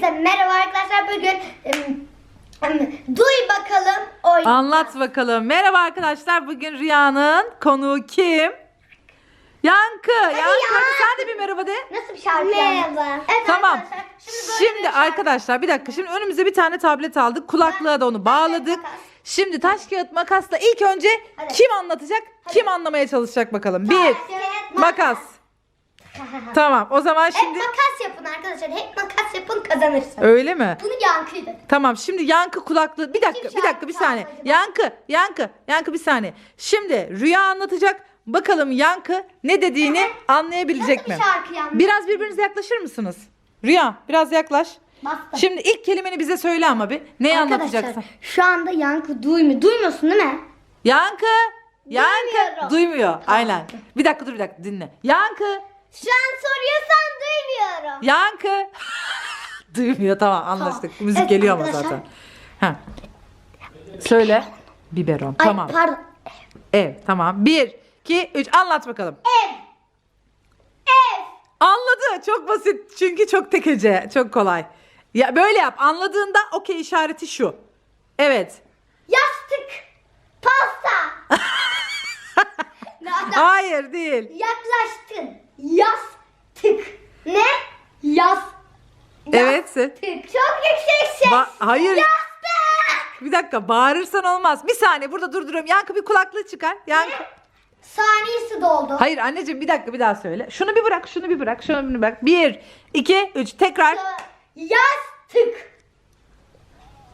Herkese merhaba arkadaşlar. Bugün duy bakalım oyun. Anlat bakalım. Merhaba arkadaşlar. Bugün Rüya'nın konuğu kim? Yankı. Yankı ya. hadi sen de bir merhaba de. Nasıl bir şarkı? Merhaba. Evet Tamam. arkadaşlar. Şimdi, Şimdi, böyle bir arkadaşlar bir dakika. Şimdi önümüze bir tane tablet aldık. Kulaklığa da onu bağladık. makas. Şimdi taş kağıt makasla ilk önce Hadi. kim anlatacak? Kim anlamaya çalışacak bakalım. Bir, kağıt, makas. Tamam. O zaman Hep şimdi makas yapın arkadaşlar. Hep makas yapın kazanırsın. öyle mi? Bunu yankıydı. Tamam şimdi yankı kulaklığı bir dakika bir dakika bir saniye. Yankı yankı yankı bir saniye. Şimdi Rüya anlatacak. Bakalım yankı ne dediğini anlayabilecek Nasıl mi? bir şarkı yalnız? Biraz birbirinize yaklaşır mısınız? Rüya biraz yaklaş. Bastım. Şimdi ilk kelimeni bize söyle ama bir. Neyi anlatacaksın? Şu anda yankı duymuyor. Duymuyorsun değil mi? Yankı. Yankı. Duymuyorum. Duymuyor. Aynen. Bir dakika dur bir dakika dinle. Yankı. Şu an soruyorsan duymuyorum. Yankı. Duymuyor tamam anlaştık. Müzik Evet, geliyor ama arkadaşlar. zaten. Ha. Söyle. Biberon. Ay, tamam. pardon. Ev tamam. Bir, iki, üç anlat bakalım. Ev. Ev. Anladı. Çok basit. Çünkü çok tek hece. Çok kolay. Ya böyle yap. Anladığında okey işareti şu. Evet. Yastık. Pasta. Hayır değil. Yaklaştın. Yastık. Ne? Yas. Evet. Yastık. Çok yüksek ses. Ba- hayır. Yastık. Bir dakika bağırırsan olmaz. Bir saniye burada durduruyorum. Yankı bir kulaklığı çıkar. Yankı. Saniyesi doldu. Hayır anneciğim bir dakika bir daha söyle. Şunu bir bırak, şunu bir bırak, şunu bir bırak. Bir, iki, üç. Tekrar. Yastık.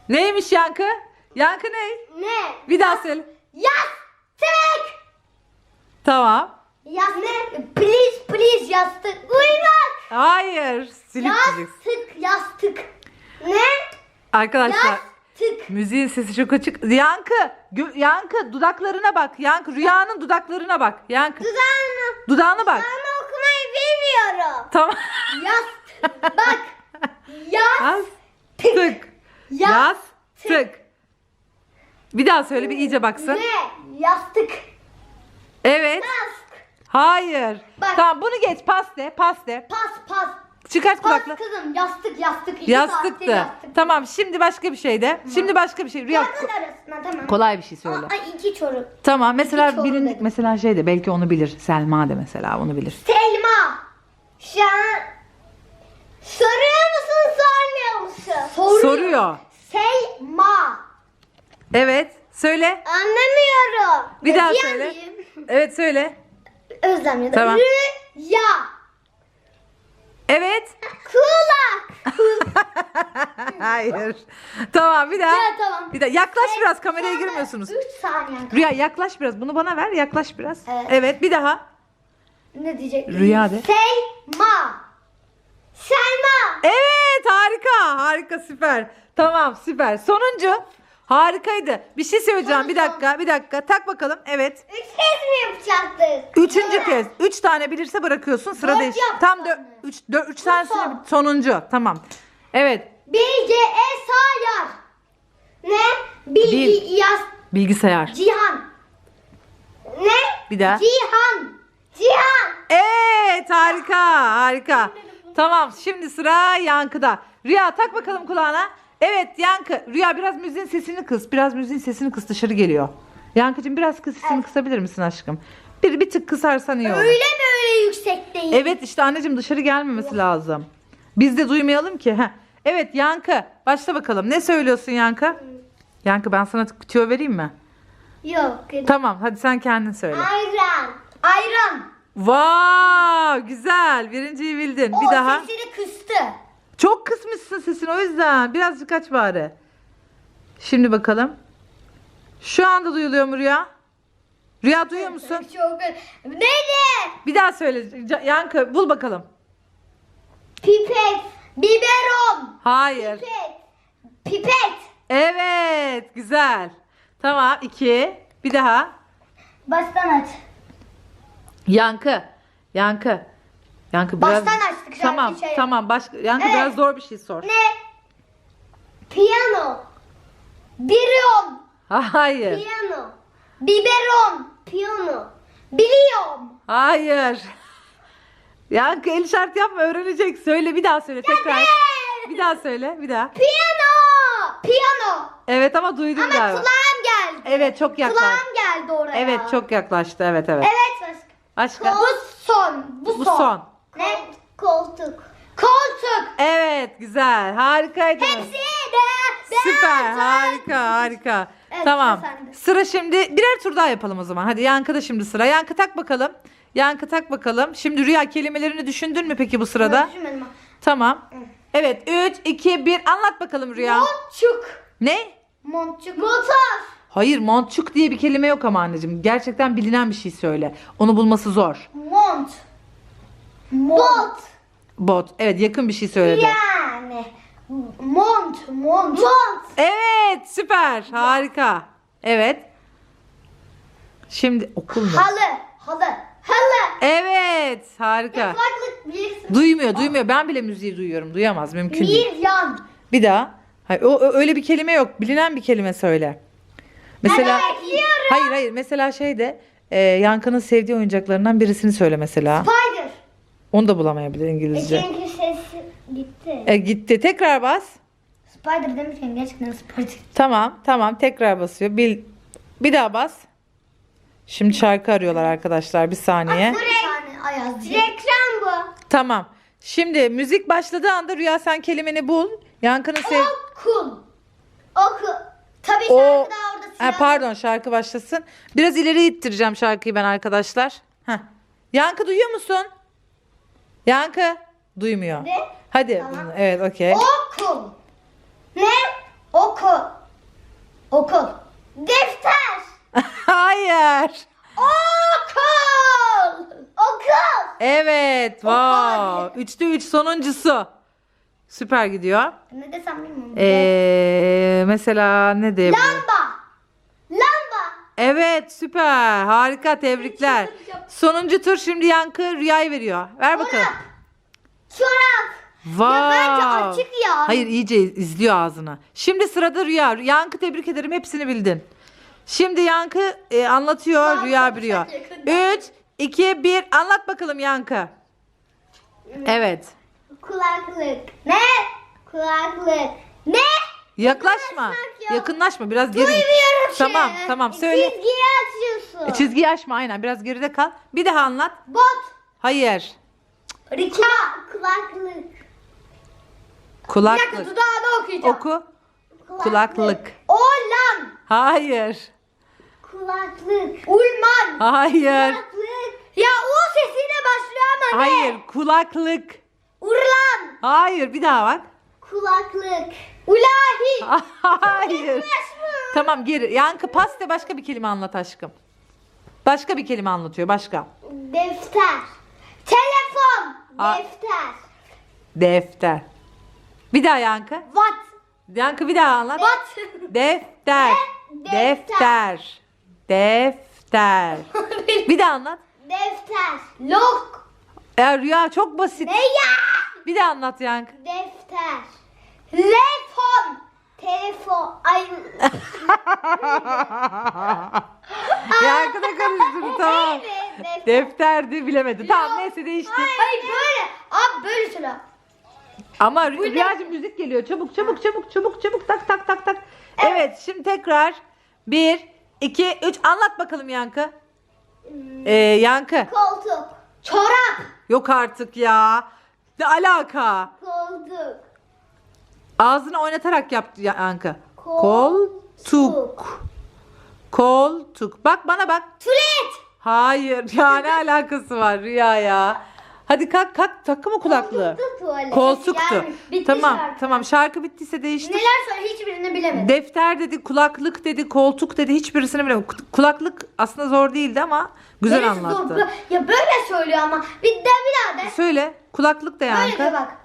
Neymiş Yankı? Yankı ne? Ne? Bir daha söyle. Yastık. Tamam. Yas ne? Please please yastık. Uyumak. Hayır. Silip diyeceksin. Yastık yastık. Ne? Arkadaşlar Yastık. müziğin sesi çok açık. Yankı, gö- Yankı dudaklarına bak. Yankı rüyanın dudaklarına bak. Yankı Dudağını, dudağına bak. dudağını okumayı bilmiyorum. Tamam. Yastık. Bak. Yastık. Yastık. Yastık. Bir daha söyle bir iyice baksın. Ne? Yastık. Evet. Yastık. Hayır. Bak. Tamam bunu geç. Pas de. Pas de. Pas pas. Çıkart Pas kulaklığı. kızım. Yastık yastık. İki Yastıktı. Yastık. Tamam şimdi başka bir şey de. Şimdi başka bir şey. Rüya Kadın arasına tamam. kolay bir şey söyle. Aa, Ay iki çorum. Tamam mesela İki bilindik dedim. mesela şey de belki onu bilir. Selma de mesela onu bilir. Selma. Şu an soruyor musun sormuyor musun? Soruyor. Selma. Evet. Söyle. Anlamıyorum. Bir daha Rüya söyle. Evet söyle. Özlem ya da Tamam. Rüya. Evet. Kulak. Hayır. Tamam bir daha. Ya, tamam. Bir daha yaklaş Şey, biraz kameraya girmiyorsunuz. Üç saniye. Rüya yaklaş biraz. Bunu bana ver. Yaklaş biraz. Evet. Evet bir daha. Ne diyecek? Rüya de. Selma. Selma. Evet harika. Harika süper. Tamam süper. Sonuncu. Harikaydı. Bir şey söyleyeceğim. Bir dakika. Bir dakika. Tak bakalım. Evet. Üç kez mi yapacaktık? Üçüncü kez. Üç tane bilirse bırakıyorsun. Sıra Dört değiş. Tam dö- üç, dö- üç tanesini son. sonuncu. Tamam. Evet. Bilge E Sayar. Ne? Bilgi Bil. yaz. Bilgisayar. Cihan. Ne? Bir daha. Cihan. Cihan. Evet harika harika. Tamam şimdi sıra Yankı'da. Rüya tak bakalım kulağına. Evet Yankı. Rüya biraz müziğin sesini kıs. Biraz müziğin sesini kıs dışarı geliyor. Yankıcığım biraz kıs sesini Evet. kısabilir misin aşkım? Bir, bir tık kısarsan iyi olur. Öyle böyle yüksek değil. Evet işte anneciğim dışarı gelmemesi lazım. Biz de duymayalım ki. Heh. Evet Yankı başla bakalım. Ne söylüyorsun Yankı? Yankı ben sana tüyo vereyim mi? Yok. Tamam hadi sen kendin söyle. Ayran. Ayran. Vav güzel birinciyi bildin. O Bir daha. sesini kıstı. Çok kısmışsın sesini o yüzden. Birazcık aç bari. Şimdi bakalım. Şu anda duyuluyor mu Rüya? Rüya duyuyor musun? Çok Neydi? Bir daha söyle. Ca- Yankı bul bakalım. Pipet. Biberon. Hayır. Pipet. Pipet. Evet güzel. Tamam iki. Bir daha. Baştan aç. Yankı. Yankı. Yankı biraz... Baştan açtık Tamam şey- tamam. Başka... Yankı Evet. biraz zor bir şey sor. Ne? Piyano. Biron. Hayır. Piyano. Biberon. Piyano. Biliyorum. Hayır. Yankı el işareti yapma öğrenecek. Söyle bir daha söyle tekrar. Bir daha söyle. Bir daha. Piyano. Piyano. Evet ama duydum Ama galiba. kulağım geldi. Evet çok yaklaştı. Kulağım geldi oraya. Evet çok yaklaştı. Evet evet. Evet. Başka? Bu son. Bu, Bu son. Koltuk. Koltuk. Evet güzel. Harikaydınız. Hepsi de Süper. Harika harika. Evet, tamam. sıra sende. Sıra şimdi birer tur daha yapalım o zaman. Hadi Yankı'da şimdi sıra. Yankı tak bakalım. Yankı tak bakalım. Şimdi rüya kelimelerini düşündün mü peki bu sırada? Düşünmedim ha. Tamam. Evet 3 2 1 anlat bakalım Rüya. Montçuk. Ne? Montçuk. Motor. Hayır montçuk diye bir kelime yok ama anneciğim. Gerçekten bilinen bir şey söyle. Onu bulması zor. Mont. Mont. Bot. Evet yakın bir şey söyledi. Yani. Mont. Mont. Mont. Evet süper. Harika. Evet. Şimdi okul mu? Halı. Halı. Halı. Evet harika. Kulaklık bilirsin. Duymuyor duymuyor. Ben bile müziği duyuyorum. Duyamaz mümkün değil. Bir yan. Bir daha. Hayır, o, o- öyle bir kelime yok. Bilinen bir kelime söyle. Mesela Ben bekliyorum. Hayır hayır mesela şeyde e, Yankı'nın sevdiği oyuncaklarından birisini söyle mesela. Spider. Onu da bulamayabilir İngilizce. Çünkü sesi gitti. E, gitti. Tekrar bas. Spider demişken gerçekten Spider. Tamam tamam tekrar basıyor. Bir, bir daha bas. Şimdi şarkı arıyorlar arkadaşlar bir saniye. Bu tane Ayaz. Reklam bu. Tamam. Şimdi müzik başladığı anda Rüya sen kelimeni bul. Yankı'nın sev... Okul. Okul. Tabii O... şarkı daha orada Ha, silah. pardon şarkı başlasın. Biraz ileri ittireceğim şarkıyı ben arkadaşlar. Heh. Yankı duyuyor musun? Yankı duymuyor. Ne? Hadi. Tamam. Evet okey. Okul. Ne? Okul. Okul. Defter. Hayır. Okul. Okul. Evet. Wow. Üçte üç sonuncusu. Süper gidiyor. Ne desem bilmiyorum. Ee, mesela ne diyebilirim? Evet süper. Harika tebrikler. Sonuncu tur şimdi Yankı Rüya'yı veriyor. Ver bakalım. Çorap. Wow. Ya bence açık ya. Hayır iyice izliyor ağzını. Şimdi sırada Rüya. Yankı tebrik ederim hepsini bildin. Şimdi Yankı e, anlatıyor, Rüya biliyor. yakında. 3, 2, 1 anlat bakalım Yankı. Evet. Kulaklık. Ne? Kulaklık. Ne? Yaklaşma. Yaklaşmak yok. Yakınlaşma biraz geri. git. Duymuyorum Tamam tamam söyle. Çizgiyi açıyorsun. E, Çizgiyi açma aynen biraz geride kal. Bir daha anlat. Bot. Hayır. Rika. Kulaklık. Bir Kulaklık. dakika dudağını okuyacağım. Oku. Kulaklık. Olan. Hayır. Kulaklık. Ulman. Hayır. Kulaklık. Ya U sesiyle başlıyor ama ne? Hayır. Kulaklık. Urlan. Hayır. Bir daha bak. Kulaklık. Ulahi. Hayır. Tamam geri. Yankı pas de başka bir kelime anlat aşkım. Başka bir kelime anlatıyor. Başka. Defter. Telefon. Aa. Defter. Defter. Bir daha Yankı. What? Yankı bir daha anlat. What? Defter. De- Defter. Defter. Bir daha anlat. Defter. Lok. Ya Rüya çok basit. Ne ya? Bir daha anlat Yankı. Defter. Telefon. Telefon. Ay. Yankı da karıştırdı tamam. Evet. Defterdi bilemedi. Tamam neyse değişti. Hayır böyle. Abi böyle söyle. Ama Rü- Rüyacığım müzik geliyor. Çabuk çabuk çabuk çabuk çabuk tak tak tak tak. Evet şimdi tekrar. Bir, iki, üç. Anlat bakalım Yankı. Ee, Yankı. Koltuk. Çorap. Yok artık ya. Ne alaka? Koltuk. Ağzını oynatarak yaptı Yankı. Koltuk. Koltuk. Koltuk. Bak bana bak. Tulet. Hayır ya ne alakası var Rüya ya. Hadi kalk kalk takma mı kulaklığı? Koltuktu tuvalet. Koltuktu. Yani bitti tamam şarkı. tamam şarkı bittiyse değiştir. Neler söyle hiçbirini bilemedim. Defter dedi, kulaklık dedi, koltuk dedi hiçbirisini bilemedim. Ku- Kulaklık aslında zor değildi ama güzel Neresi zor? anlattı. Ya böyle söylüyor ama. Bir de bir daha de. Söyle kulaklık da Böyle de Yankı. bak.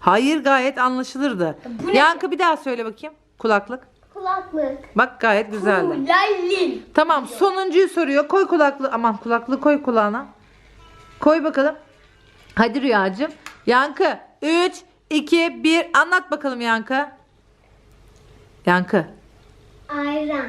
Hayır gayet anlaşılırdı. Bu ne? Yankı bir daha söyle bakayım. Kulaklık. Kulaklık. Bak gayet güzeldi. Kulalil. Tamam sonuncuyu soruyor. Koy kulaklığı. Aman kulaklığı koy kulağına. Koy bakalım. Hadi Rüyacığım. Yankı. 3, 2, 1. Anlat bakalım Yankı. Yankı. Ayran.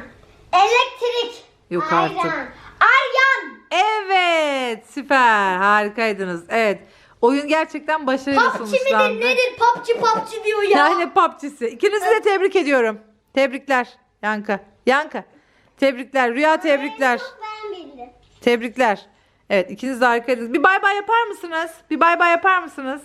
Elektrik. Yok Ayran. artık. Aryan. Evet süper harikaydınız. Evet Oyun gerçekten başarıyla PUBG midir sonuçlandı. nedir? PUBG PUBG diyor ya. Yani PUBG'si. İkinizi de tebrik ediyorum. Tebrikler Yankı. Yankı. Tebrikler. Rüya tebrikler. Ben bildim. Tebrikler. Evet ikiniz de harikaydınız. Bir bay bay yapar mısınız? Bir bay bay yapar mısınız?